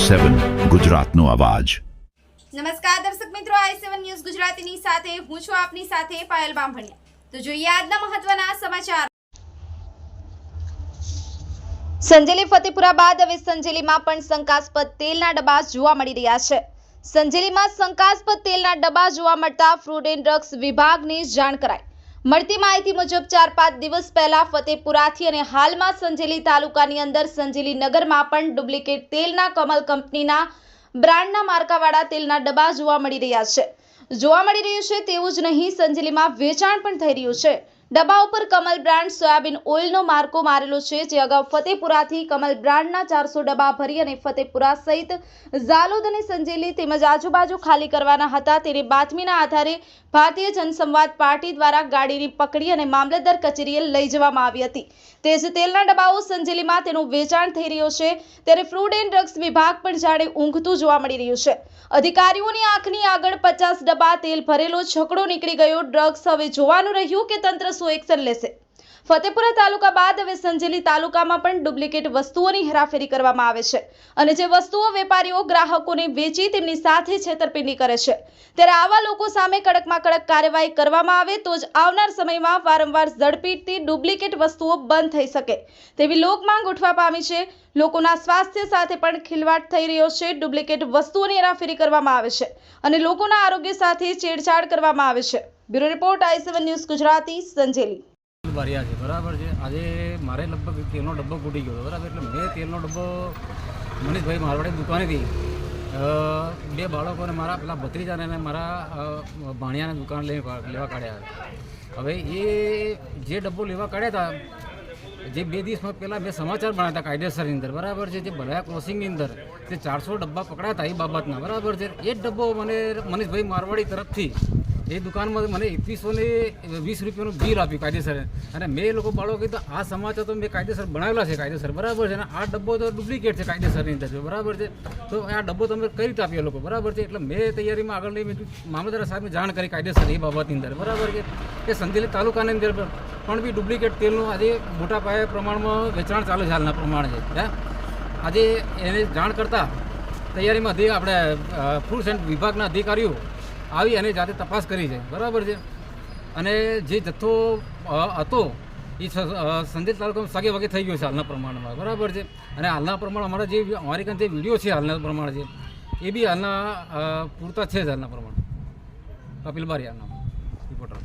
સેવન ગુજરાતનો અવાજ. નમસ્કાર દર્શક મિત્રો, આઈ સેવન ન્યૂઝ ગુજરાતીની સાથે હું છું આપની સાથે પાયલ બામભણિયા. તો જોઈએ આજના મહત્વના સમાચાર. સંજેલી ફતેપુરા બાદ હવે સંજેલીમાં પણ શંકાસ્પદ તેલના ડબ્બા જોવા મળી રહ્યા છે. સંજેલીમાં શંકાસ્પદ તેલના ડબ્બા જોવા મળતા ફ્રૂડ એન્ડ ડ્રગ્સ વિભાગને જાણ કરાઈ. મળતી માહિતી મુજબ ચાર પાંચ દિવસ પહેલા ફતેપુરાથી અને હાલમાં સંજેલી તાલુકાની અંદર સંજેલી નગરમાં પણ ડુપ્લિકેટ તેલના કમલ કંપનીના બ્રાન્ડના માર્કાવાળા તેલના ડબ્બા જોવા મળી રહ્યા છે. જોવા મળી રહ્યું છે તેવું જ નહીં, સંજેલીમાં વેચાણ પણ થઈ રહ્યું છે. ડબ્બા ઉપર કમલ બ્રાન્ડ સોયાબીન ઓઇલનો માર્કો મારેલો છે, જે અગાઉ ફતેપુરાથી કમલ બ્રાન્ડના ચારસો ડબ્બા ભરી અને ફતેપુરા સહિત ઝાલોદ અને સંજેલી તેમજ આજુબાજુ ખાલી કરવાના હતા. તેની બાતમીના આધારે ભારતીય જનસંવાદ પાર્ટી દ્વારા ગાડીની પકડી અને મામલતદાર કચેરીએ લઈ જવામાં આવી હતી. તે જ તેલના ડબ્બાઓ સંજેલીમાં તેનું વેચાણ થઈ રહ્યું છે. ત્યારે ફ્રૂડ એન્ડ ડ્રગ્સ વિભાગ પણ જાણે ઊંઘતું જોવા મળી રહ્યું છે. અધિકારીઓની આંખની આગળ પચાસ ડબ્બા તેલ ભરેલો છકડો નીકળી ગયો. ડ્રગ્સ હવે જોવાનું રહ્યું કે તંત્ર su excelencia. ફતેપુરા તાલુકા બાદ હવે સંજેલી તાલુકામાં પણ ડુપ્લિકેટ વસ્તુઓની હેરાફેરી કરવામાં આવે છે અને જે વસ્તુઓ વેપારીઓ ગ્રાહકોને વેચી તેમની સાથે છેતરપિંડી કરે છે. ત્યારે આવા લોકો સામે કડકમાં કડક કાર્યવાહી કરવામાં આવે તો જ આવનાર સમયમાં વારંવાર ઝડપીટથી ડુપ્લિકેટ વસ્તુઓ બંધ થઈ શકે. તેવી લોકમાંગ ઉઠવા પામી છે. લોકોના સ્વાસ્થ્ય સાથે પણ ખિલવાડ થઈ રહ્યો છે. ડુપ્લિકેટ વસ્તુઓની હેરાફેરી કરવામાં આવે છે અને લોકોના આરોગ્ય સાથે છેડછાડ કરવામાં આવે છે. Bureau report I news Gujarati Sanjeli. ભર્યા છે, બરાબર છે? આજે મારે લગભગ તેલનો ડબ્બો ફૂટી ગયો બરાબર? એટલે મેં તેલનો ડબ્બો મનીષભાઈ મારવાડી દુકાનેથી બે બાળકોને મારા પેલા ભત્રીજાને અને મારા ભાણિયાને દુકાન લેવા કાઢ્યા હવે એ જે ડબ્બો લેવા કાઢ્યા હતા જે બે દિવસમાં પહેલાં મેં સમાચાર ભણ્યા હતા કાયદેસરની અંદર, બરાબર છે? જે ભલાયા ક્રોસિંગની અંદર, તે ચારસો ડબ્બા પકડાયા હતા એ બાબતના, બરાબર છે? એ જ ડબ્બો મને મનીષભાઈ મારવાડી તરફથી એ દુકાનમાં મને એકવીસો ને વીસ રૂપિયાનું બિલ આપ્યું કાયદેસર. અને મેં એ લોકો બાળકો કીધું, આ સમાચાર તો મેં કાયદેસર બનાવેલા છે, કાયદેસર. બરાબર છે, અને આ ડબ્બો તો ડુપ્લિકેટ છે કાયદેસરની અંદર બરાબર છે. તો આ ડબ્બો તમે કઈ રીતે આપ્યો લોકો? બરાબર છે, એટલે મેં તૈયારીમાં આગળ લઈ મામલતદાર સાહેબને જાણ કરી કાયદેસર એ બાબતની અંદર. બરાબર છે. કે સંજેલી તાલુકાની અંદર પણ બી ડુપ્લિકેટ તેલનું આજે મોટા પાયે પ્રમાણમાં વેચાણ ચાલુ છે હાલના પ્રમાણે છે હે આજે એને જાણ કરતાં તૈયારીમાં આપણે ફૂડ સેન્ટ વિભાગના અધિકારીઓ આવી અને જાતે તપાસ કરી છે. બરાબર છે? અને જે જથ્થો હતો, એ સંદેશ તાલુકામાં સગે વગે થઈ ગયો છે હાલના પ્રમાણમાં. બરાબર છે? અને હાલના પ્રમાણ અમારા જે અમારી જે વીડિયો છે હાલના પ્રમાણે છે એ બી હાલના પૂરતા છે જ હાલના પ્રમાણે. કપિલ બારિયાના રિપોર્ટર.